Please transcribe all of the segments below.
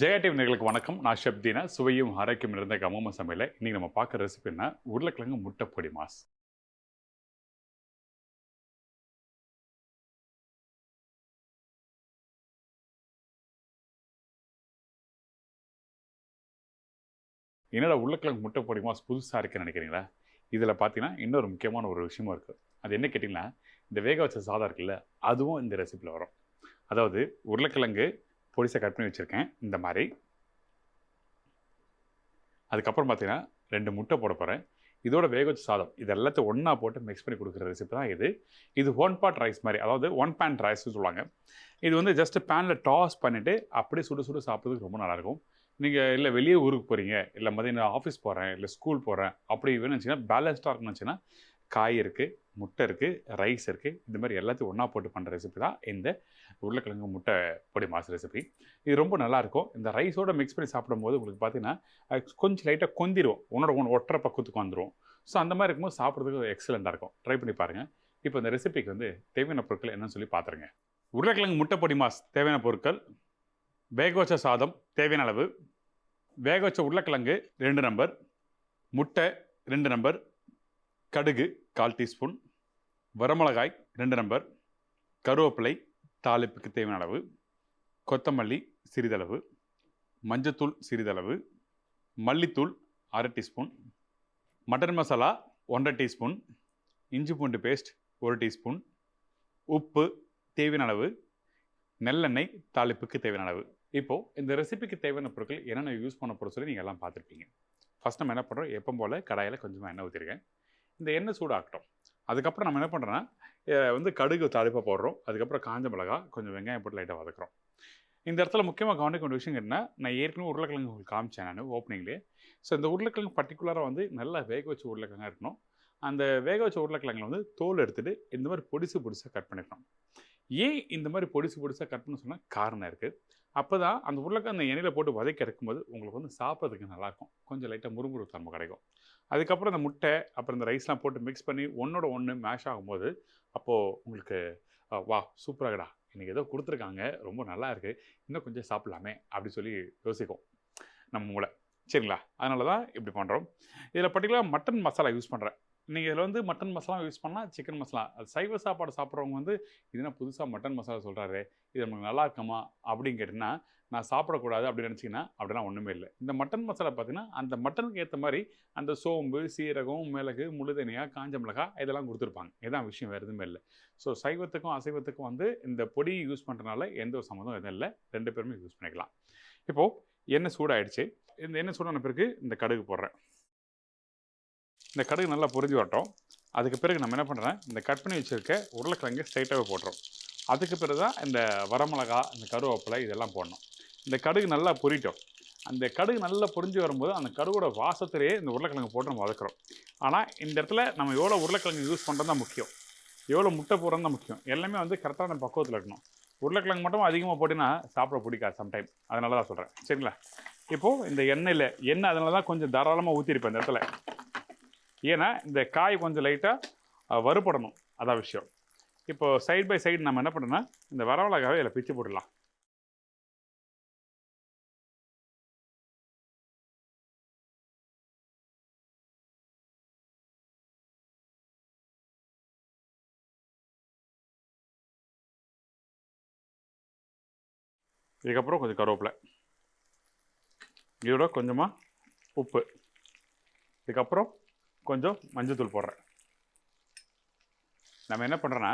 Jaya TV நேயர்களுக்கு வணக்கம். நான் ஷப்தீனா. சுவையும் ஆரோக்கியம் இருந்த கமம சமையல இன்னைக்கு நம்ம பார்க்குற ரெசிபின்னா உருளைக்கிழங்கு முட்டை பொடி மாஸ். என்னடா உருளைக்கிழங்கு முட்டை பொடி மாஸ் புதுசாக இருக்குன்னு நினைக்கிறீங்களா? இதில் பார்த்தீங்கன்னா இன்னொரு முக்கியமான ஒரு விஷயமும் இருக்குது அது என்ன கேட்டிங்கன்னா இந்த வேக வச்ச சாதம் இருக்குல்ல அதுவும் இந்த ரெசிபியில் வரும். அதாவது உருளைக்கிழங்கு பொடிசை கட் பண்ணி வச்சுருக்கேன் இந்த மாதிரி. அதுக்கப்புறம் பார்த்தீங்கன்னா ரெண்டு முட்டை போட போகிறேன் இதோட வேக சாதம் இது எல்லாத்தையும் ஒன்றா போட்டு மிக்ஸ் பண்ணி கொடுக்குற ரெசிபி தான் இது. இது ஒன் பாட் ரைஸ் மாதிரி அதாவது ஒன் பேன் ரைஸ்னு சொல்லுவாங்க. இது வந்து ஜஸ்ட் பேனில் டாஸ் பண்ணிவிட்டு அப்படியே சுடு சுடு சாப்பிட்றதுக்கு ரொம்ப நல்லாயிருக்கும். நீங்கள் இல்லை வெளியே ஊருக்கு போகிறீங்க இல்லை மதியம் ஆஃபீஸ் போகிறேன் இல்லை ஸ்கூல் போகிறேன் அப்படி வேணும்னு வச்சிங்கன்னா பேலன்ஸ்டாக இருக்குன்னு வச்சுன்னா காய் இருக்குது முட்டை இருக்குது ரைஸ் இருக்குது இந்த மாதிரி எல்லாத்தையும் ஒன்றா போட்டு பண்ணுற ரெசிபி தான் இந்த உருளைக்கிழங்கு முட்டை பொடி மாஸ் ரெசிபி இது ரொம்ப நல்லாயிருக்கும் இந்த ரைஸோட மிக்ஸ் பண்ணி சாப்பிடும்போது உங்களுக்கு பார்த்தீங்கன்னா கொஞ்சம் லைட்டாக கொந்திரும். உன்னோட ஒன்று ஒற்றை பக்கத்துக்கு வந்துடும் ஸோ அந்த மாதிரி இருக்கும்போது சாப்பிட்றதுக்கு எக்ஸலண்ட்டாக இருக்கும். ட்ரை பண்ணி பாருங்கள் இப்போ இந்த ரெசிபிக்கு வந்து தேவையான பொருட்கள் என்னன்னு சொல்லி பார்த்துருங்க உருளைக்கிழங்கு முட்டை பொடி மாஸ் தேவையான பொருட்கள். வேக வச்ச சாதம் தேவையான அளவு. வேக வச்ச உருளைக்கிழங்கு ரெண்டு நம்பர் முட்டை ரெண்டு நம்பர் கடுகு கால் டீஸ்பூன். வரமிளகாய் ரெண்டு நம்பர் கருவேப்பிலை தாளிப்புக்கு தேவையான அளவு. கொத்தமல்லி சிறிதளவு. மஞ்சத்தூள் சிறிதளவு. மல்லித்தூள் அரை டீஸ்பூன். மட்டன் மசாலா ஒன்றரை டீஸ்பூன். இஞ்சி பூண்டு பேஸ்ட் ஒரு டீஸ்பூன். உப்பு தேவையான அளவு. நெல்லெண்ணெய் தாளிப்புக்கு தேவையான அளவு. இப்போது இந்த ரெசிபிக்கு தேவையான பொருட்கள் என்னென்ன யூஸ் பண்ண போகிற சொல்லி நீங்கள் எல்லாம் பார்த்துருப்பீங்க. ஃபஸ்ட் நம்ம என்ன பண்ணுறோம் எப்போ போல் கடாயில் கொஞ்சமாக எண்ணெய் ஊற்றிருக்கேன் இந்த எண்ணெய் சூடாகட்டும். அதுக்கப்புறம் நம்ம என்ன பண்ணுறோன்னா வந்து கடுகு தாளிப்பாக போடுறோம். அதுக்கப்புறம் காஞ்ச மிளகா கொஞ்சம் வெங்காயம் போட்டு லைட்டாக வதக்குறோம். இந்த இடத்துல முக்கியமாக கவனிக்க வேண்டிய விஷயம் என்ன நான் ஏற்கனவே உருளைக்கிழங்கு உங்களுக்கு காமிச்சேன் நான் ஓப்பனிங்லேயே ஸோ இந்த உருளைக்கிழங்கு பர்டிகுலராக வந்து நல்லா வேக வச்ச உருளைக்கிழங்காக இருக்கணும். அந்த வேக வச்ச உருளைக்கிழங்குல வந்து தோல் எடுத்துகிட்டு இந்த மாதிரி பொடிசு பொடிசாக கட் பண்ணிடணும். ஏன் இந்த மாதிரி பொடிசு பொடிசாக கட் பண்ண சொன்னால் காரணம் இருக்குது அப்போ தான் அந்த உருளைக்கிழங்கு அந்த எண்ணெயில் போட்டு வதக்கி இறக்கும்போது உங்களுக்கு வந்து சாப்பிட்றதுக்கு நல்லாயிருக்கும் கொஞ்சம் லைட்டாக முறுமுறு தன்மை கிடைக்கும். அதுக்கப்புறம் இந்த முட்டை அப்புறம் இந்த ரைஸ்லாம் போட்டு மிக்ஸ் பண்ணி ஒன்றோட ஒன்று மேஷ் ஆகும்போது அப்போது உங்களுக்கு வா சூப்பராகடா இன்றைக்கி ஏதோ கொடுத்துருக்காங்க. ரொம்ப நல்லா இருக்குது இன்னும் கொஞ்சம் சாப்பிட்லாமே அப்படி சொல்லி யோசிக்கும் நம்ம மூளை. சரிங்களா? அதனால தான் இப்படி பண்ணுறோம் இதில் பர்டிகுலராக மட்டன் மசாலா யூஸ் பண்ணுறேன் நீங்கள் இதில் வந்து மட்டன் மசாலா யூஸ் பண்ணால் சிக்கன் மசாலா. அது சைவ சாப்பாடு சாப்பிட்றவங்க வந்து இதுனா புதுசாக மட்டன் மசாலா சொல்கிறாரு இது நமக்கு நல்லா இருக்குமா அப்படின்னு கேட்டிங்கன்னா நான் சாப்பிடக்கூடாது அப்படின்னு நினச்சிங்கன்னா அப்படிலாம் ஒன்றுமே இல்லை. இந்த மட்டன் மசாலா பார்த்தீங்கன்னா அந்த மட்டனுக்கு ஏற்ற மாதிரி அந்த சோம்பு சீரகம் மிளகு முழுதனியா காஞ்ச மிளகாய் இதெல்லாம் கொடுத்துருப்பாங்க. இதான் விஷயம் வேறு எதுவுமே இல்லை. ஸோ சைவத்துக்கும் அசைவத்துக்கும் வந்து இந்த பொடி யூஸ் பண்ணுறதுனால எந்த ஒரு சம்மந்தம் எதுவும் இல்லை. ரெண்டு பேருமே யூஸ் பண்ணிக்கலாம். இப்போது எண்ணெய் சூடாயிடுச்சு. இந்த எண்ணெய் சூடான பிறகு இந்த கடுகு போடுறேன். இந்த கடுகு நல்லா பொரிஞ்சு வரட்டும். அதுக்கு பிறகு நம்ம என்ன பண்ணுறேன் இந்த கட் பண்ணி வச்சுருக்க உருளைக்கிழங்கு ஸ்ட்ரைட்டாகவே போட்டுரும். அதுக்கு பிறகு தான் இந்த வரமிளகா இந்த கருவேப்பிலை இதெல்லாம் போடணும். இந்த கடுகு நல்லா பொரிட்டோம். அந்த கடுகு நல்லா பொரிஞ்சு வரும்போது அந்த கடுகோட வாசத்திலேயே இந்த உருளைக்கிழங்கு போட்டு நம்ம வதக்குறோம். ஆனால் இந்த இடத்துல நம்ம எவ்வளோ உருளைக்கிழங்கு யூஸ் பண்ணுறது தான் முக்கியம். எவ்வளோ முட்டை போடுறது தான் முக்கியம். எல்லாமே வந்து கரெக்டான பக்குவத்தில் இருக்கணும். உருளைக்கிழங்கு மட்டும் அதிகமாக போட்டிங்கன்னா சாப்பிட பிடிக்காது சம்டைம் அதனால தான் சொல்கிறேன் சரிங்களா? இப்போது இந்த எண்ணெயில் எண்ணெய் அதனால தான் கொஞ்சம் தாராளமாக ஊற்றிருப்பேன் இந்த இடத்துல. ஏன்னா இந்த காய் கொஞ்சம் லைட்டாக வறுபடணும். அதான் விஷயம். இப்போ சைட் பை சைடு நம்ம என்ன பண்ணோம்னா இந்த வரமிளகாவை இதில் பிச்சு போட்டுடலாம். இதுக்கப்புறம் கொஞ்சம் கருவேப்பிலை. இதோட கொஞ்சமாக உப்பு. இதுக்கப்புறம் கொஞ்சம் மஞ்சத்தூள் போடுறேன். நம்ம என்ன பண்ணுறோன்னா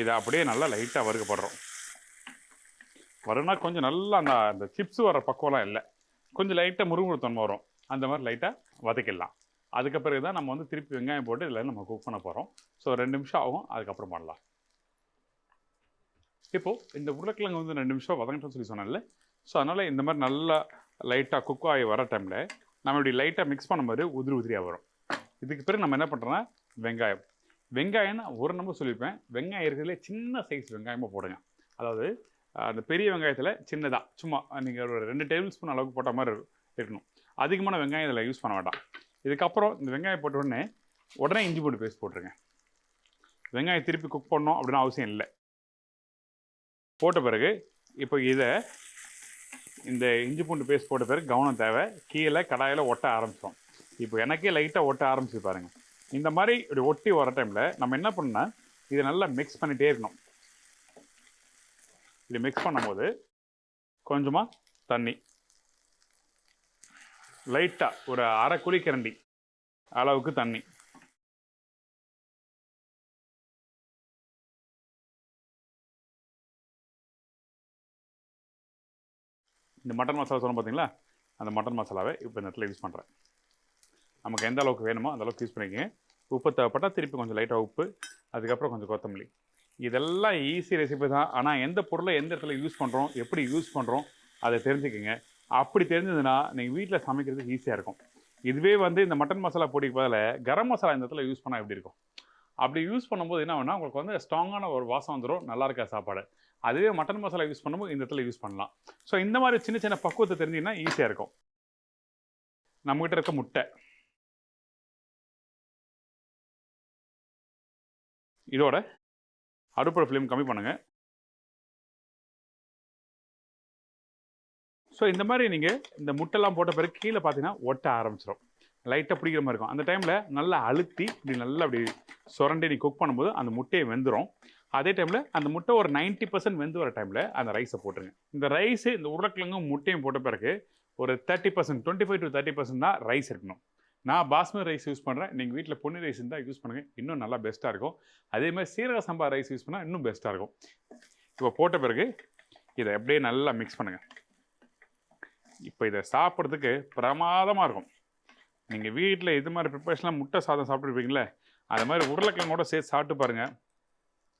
இதை அப்படியே நல்லா லைட்டாக வறுக்க போடுறோம். வருனா கொஞ்சம் நல்லா அந்த அந்த சிப்ஸ் வர பக்குவம்லாம் இல்லை. கொஞ்சம் லைட்டாக முருங்குத்தன்மை வரும். அந்த மாதிரி லைட்டாக வதக்கிடலாம். அதுக்கப்புறம் தான் நம்ம வந்து திருப்பி வெங்காயம் போட்டு இதில் நம்ம குக் பண்ண போகிறோம் ஸோ ரெண்டு நிமிஷம் ஆகும் அதுக்கப்புறம் பண்ணலாம். இப்போது இந்த உருளைக்கிழங்கு வந்து ரெண்டு நிமிஷம் வதங்கட்டும்னு சொல்லி சொன்னேன்ல. ஸோ அதனால் இந்த மாதிரி நல்லா லைட்டாக குக் ஆகி வர டைமில் நம்ம இப்படி லைட்டாக மிக்ஸ் பண்ணும்போது உதிரி உதிரியாக வரும். இதுக்கு பிறகு நம்ம என்ன பண்ணுறோன்னா வெங்காயம். வெங்காயம்னா ஒரு நம்பர் சொல்லியிருப்பேன். வெங்காயம் இருக்கிறதுலே சின்ன சைஸ் வெங்காயமாக போடுங்க. அதாவது அந்த பெரிய வெங்காயத்தில் சின்னதாக சும்மா நீங்கள் ஒரு ரெண்டு டேபிள் ஸ்பூன் அளவுக்கு போட்ட மாதிரி இருக்கணும். அதிகமான வெங்காயம் இதில் யூஸ் பண்ண வேண்டாம். இதுக்கப்புறம் இந்த வெங்காயம் போட்ட உடனே உடனே இஞ்சி பூண்டு பேஸ்ட் போட்டுருங்க. வெங்காயம் திருப்பி குக் பண்ணணும் அப்படின்னு அவசியம் இல்லை. போட்ட பிறகு இப்போ இதை இந்த இஞ்சி பூண்டு பேஸ்ட் போட்ட பிறகு கவனம் தேவை. கீழே கடாயில் ஒட்ட ஆரம்பிச்சிடும் இப்போ எனக்கே லைட்டாக ஒட்ட ஆரம்பிச்சு பாருங்க. இந்த மாதிரி இப்படி ஒட்டி வர டைமில் நம்ம என்ன பண்ணால் இதை நல்லா மிக்ஸ் பண்ணிகிட்டே இருக்கணும். இப்படி மிக்ஸ் பண்ணும்போது கொஞ்சமாக தண்ணி. லைட்டாக ஒரு அரை குழிக்கரண்டி அளவுக்கு தண்ணி. இந்த மட்டன் மசாலா சொன்னோம் பார்த்தீங்களா அந்த மட்டன் மசாலாவை இப்போ இந்த இடத்துல யூஸ் பண்ணுறேன் நமக்கு எந்த அளவுக்கு வேணுமோ அந்த அளவுக்கு யூஸ் பண்ணிக்கங்க. உப்பு தேவைப்பட்டால் திருப்பி கொஞ்சம் லைட்டாக உப்பு அதுக்கப்புறம் கொஞ்சம் கொத்தமல்லி. இதெல்லாம் ஈஸி ரெசிபி தான். ஆனால் எந்த பொருளை எந்த இடத்துல யூஸ் பண்ணுறோம் எப்படி யூஸ் பண்ணுறோம் அதை தெரிஞ்சுக்கோங்க. அப்படி தெரிஞ்சதுன்னா நீங்கள் வீட்டில் சமைக்கிறதுக்கு ஈஸியாக இருக்கும். இதுவே வந்து இந்த மட்டன் மசாலா பொடிக்கு பதில் கரம் மசாலா இந்த இடத்துல யூஸ் பண்ணால் எப்படி இருக்கும்? அப்படி யூஸ் பண்ணும்போது என்ன வேணால் உங்களுக்கு வந்து ஸ்ட்ராங்கான ஒரு வாசம் வந்துடும் நல்லா இருக்கா சாப்பாடு. அதுவே மட்டன் மசாலா யூஸ் பண்ணும்போது இந்த இடத்துல யூஸ் பண்ணலாம். ஸோ இந்த மாதிரி சின்ன சின்ன பக்குவத்தை தெரிஞ்சிங்கன்னா ஈஸியாக இருக்கும். நம்மகிட்ட இருக்க முட்டை. இதோட அடுப்போட ஃப்ளேம் கம்மி பண்ணுங்கள் ஸோ இந்த மாதிரி நீங்கள் இந்த முட்டைலாம் போட்ட பிறகு கீழே பார்த்தீங்கன்னா ஒட்ட ஆரம்பிச்சிடும் லைட்டாக பிடிக்கிற மாதிரி இருக்கும். அந்த டைமில் நல்லா அழுத்தி இப்படி நல்லா அப்படி சுரண்டி நீ குக் பண்ணும்போது அந்த முட்டையை வெந்துடும் அதே டைமில் அந்த முட்டை ஒரு 90% பர்சன்ட் வெந்து வர டைமில் அந்த ரைஸை போட்டுருங்க. இந்த ரைஸு இந்த உருளைக்கிழங்கும் முட்டையும் போட்ட பிறகு ஒரு thirty percent twenty five to thirty percent தான் ரைஸ் இருக்கணும். நான் பாஸ்மதி ரைஸ் யூஸ் பண்ணுறேன் நீங்கள் வீட்டில் பொன்னி ரைஸ் இருந்தால் யூஸ் பண்ணுங்கள் இன்னும் நல்லா பெஸ்ட்டாக இருக்கும். அதே மாதிரி சீரக சம்பா ரைஸ் யூஸ் பண்ணால் இன்னும் பெஸ்ட்டாக இருக்கும். இப்போ போட்ட பிறகு இதை அப்படியே நல்லா மிக்ஸ் பண்ணுங்கள் இப்போ இதை சாப்பிட்றதுக்கு பிரமாதமாக இருக்கும். நீங்கள் வீட்டில் இது மாதிரி ப்ரிப்பரேஷன்லாம் முட்டை சாதம் சாப்பிட்ருப்பீங்களே அது மாதிரி உருளைக்கிழங்கோட சேர்த்து சாப்பிட்டு பாருங்கள்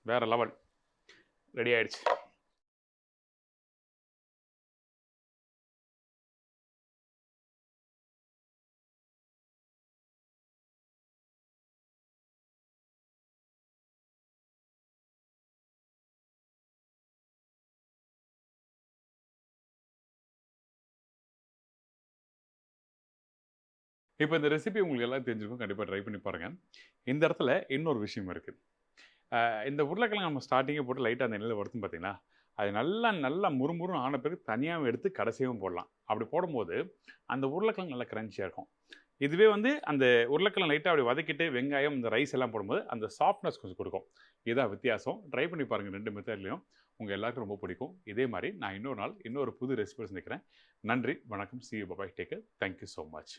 வேறு லெவல் ரெடி ஆகிடுச்சு இப்போ இந்த ரெசிபி உங்களுக்கு எல்லாம் தெரிஞ்சிருக்கும். கண்டிப்பாக ட்ரை பண்ணி பாருங்கள் இந்த இடத்துல இன்னொரு விஷயம் இருக்குது இந்த உருளைக்கிழங்கு நம்ம ஸ்டார்டிங்கே போட்டு லைட்டாக அந்த எண்ணெயில் வறுத்தும் பார்த்தீங்கன்னா அது நல்லா நல்லா முறுமுறுன்னு ஆன பிறகு தனியாகவும் எடுத்து கடைசியாகவும் போடலாம். அப்படி போடும்போது அந்த உருளைக்கிழங்கு நல்லா கிரன்ச்சியாக இருக்கும். இதுவே வந்து அந்த உருளைக்கிழங்கு லைட்டாக அப்படி வதக்கிட்டு வெங்காயம் இந்த ரைஸ் எல்லாம் போடும்போது அந்த சாஃப்ட்னஸ் கொஞ்சம் கொடுக்கும். இதுதான் வித்தியாசம். ட்ரை பண்ணி பாருங்கள் ரெண்டு மெத்தட்லையும் உங்கள் எல்லாருக்கும் ரொம்ப பிடிக்கும். இதே மாதிரி நான் இன்னொரு நாள் இன்னொரு புது ரெசிபி சந்திக்கிறேன். நன்றி வணக்கம். சி பபாய் டேக்கர் தேங்க்யூ ஸோ மச்